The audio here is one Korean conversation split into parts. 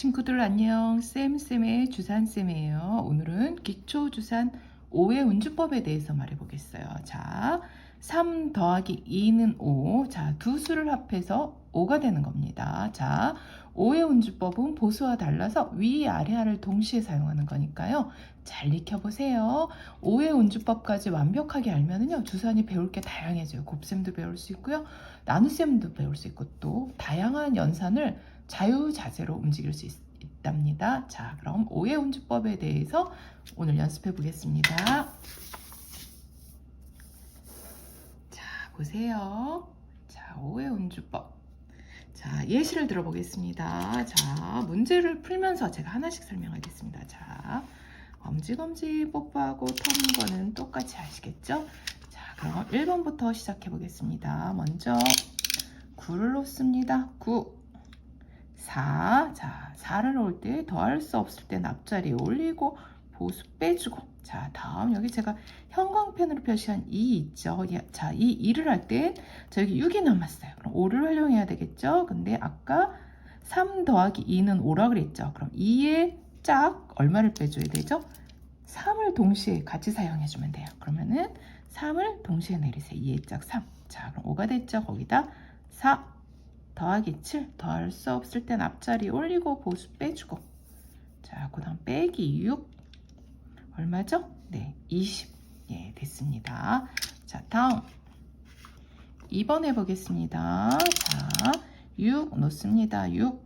친구들 안녕 쌤쌤의 주산쌤이에요 오늘은 기초주산 5의 운주법에 대해서 말해보겠어요 자 3 더하기 2는 5. 자, 두 수를 합해서 5가 되는 겁니다. 자, 5의 운주법은 보수와 달라서 위, 아래하를 동시에 사용하는 거니까요. 잘 익혀보세요. 5의 운주법까지 완벽하게 알면은요, 주산이 배울 게 다양해져요. 곱셈도 배울 수 있고요. 나눗셈도 배울 수 있고 또 다양한 연산을 자유자재로 움직일 수 있, 있답니다. 자, 그럼 5의 운주법에 대해서 오늘 연습해 보겠습니다. 자, 보세요. 자, 5의 운주법. 자, 예시를 들어보겠습니다. 자, 문제를 풀면서 제가 하나씩 설명하겠습니다. 자, 엄지검지 뽀뽀하고 터는 거는 똑같이 아시겠죠? 자, 그럼 1번부터 시작해 보겠습니다. 먼저 9를 놓습니다. 9. 4. 자, 4를 놓을 때 더할 수 없을 땐 앞자리에 올리고 보수 빼주고. 자 다음 여기 제가 형광펜으로 표시한 2 있죠. 예, 자, 이 2를 할때 저기 6이 남았어요. 그럼 5를 활용해야 되겠죠? 근데 아까 3 더하기 2는 5라 그랬죠? 그럼 2의 짝 얼마를 빼줘야 되죠? 3을 동시에 같이 사용해 주면 돼요. 그러면은 3을 동시에 내리세요. 2의 짝 3. 자 그럼 5가 됐죠? 거기다 4 더하기 7 더할 수 없을 땐 앞자리 올리고 보수 빼주고. 자 그 다음 빼기 6 얼마죠? 네, 20. 예, 됐습니다. 자, 다음. 2번 해보겠습니다. 자, 6 놓습니다. 6.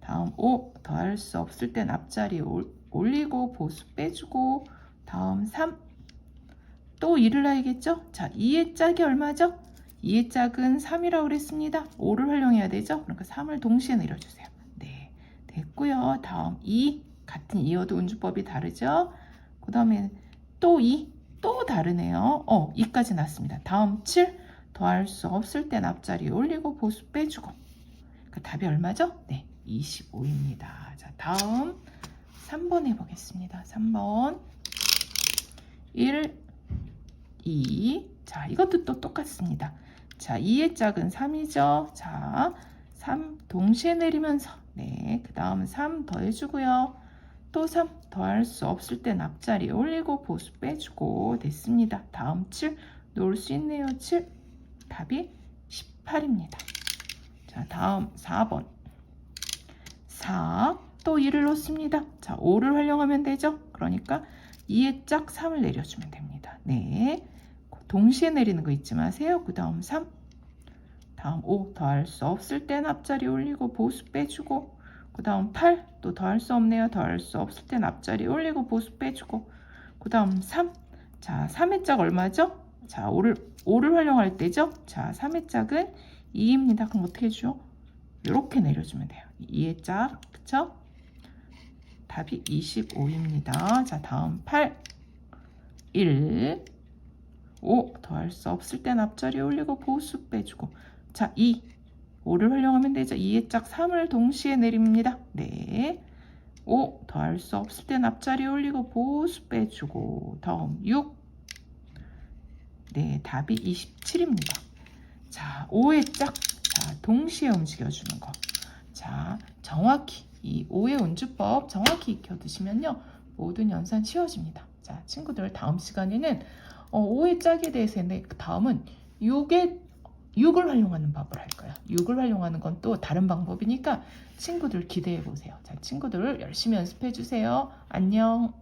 다음 5 더할 수 없을 땐 앞자리 올리고 보수 빼주고 다음 3. 또 2를 놔야겠죠? 자, 2의 짝이 얼마죠? 2의 짝은 3이라고 그랬습니다. 5를 활용해야 되죠? 그러니까 3을 동시에 내려주세요. 네, 됐고요. 다음 2. 같은 이어도 운주법이 다르죠? 그 다음에 또 2, 또 다르네요. 어, 2까지 났습니다. 다음 7, 더할 수 없을 땐 앞자리 올리고 보수 빼주고. 그 답이 얼마죠? 네, 25입니다. 자, 다음 3번 해보겠습니다. 3번 1, 2. 자, 이것도 또 똑같습니다. 자, 2의 짝은 3이죠. 자, 3 동시에 내리면서 네, 그 다음 3 더해주고요. 또 3 더할 수 없을 땐 앞자리 올리고 보수 빼주고 됐습니다. 다음 7 놓을 수 있네요. 7 답이 18입니다. 자 다음 4번 4 또 2를 놓습니다. 자 5를 활용하면 되죠. 그러니까 2의 짝 3을 내려주면 됩니다. 네 동시에 내리는 거 잊지 마세요. 그 다음 3 다음 5 더할 수 없을 땐 앞자리 올리고 보수 빼주고 그 다음 8, 또 더할 수 없네요. 더할 수 없을 땐 앞자리 올리고 보수 빼주고 그 다음 3, 자 3의 짝 얼마죠? 자 5를, 5를 활용할 때죠. 자 3의 짝은 2입니다. 그럼 어떻게 해줘? 이렇게 내려주면 돼요. 2의 짝, 그쵸? 답이 25입니다. 자 다음 8, 1, 5 더할 수 없을 땐 앞자리 올리고 보수 빼주고 자 2, 5를 활용하면 되죠. 2의 짝 3을 동시에 내립니다. 네. 5 더할 수 없을 땐 앞자리 올리고 보수 빼주고 다음 6 네, 답이 27입니다. 자, 5의 짝 자, 동시에 움직여주는 거. 자, 정확히 이 5의 운주법 정확히 익혀 두시면요. 모든 연산 쉬워집니다. 자, 친구들 다음 시간에는 어, 5의 짝에 대해서 했는데 그 다음은 6의 6을 활용하는 법을 할 거예요. 6을 활용하는 건 또 다른 방법이니까 친구들 기대해 보세요. 자, 친구들 열심히 연습해 주세요. 안녕.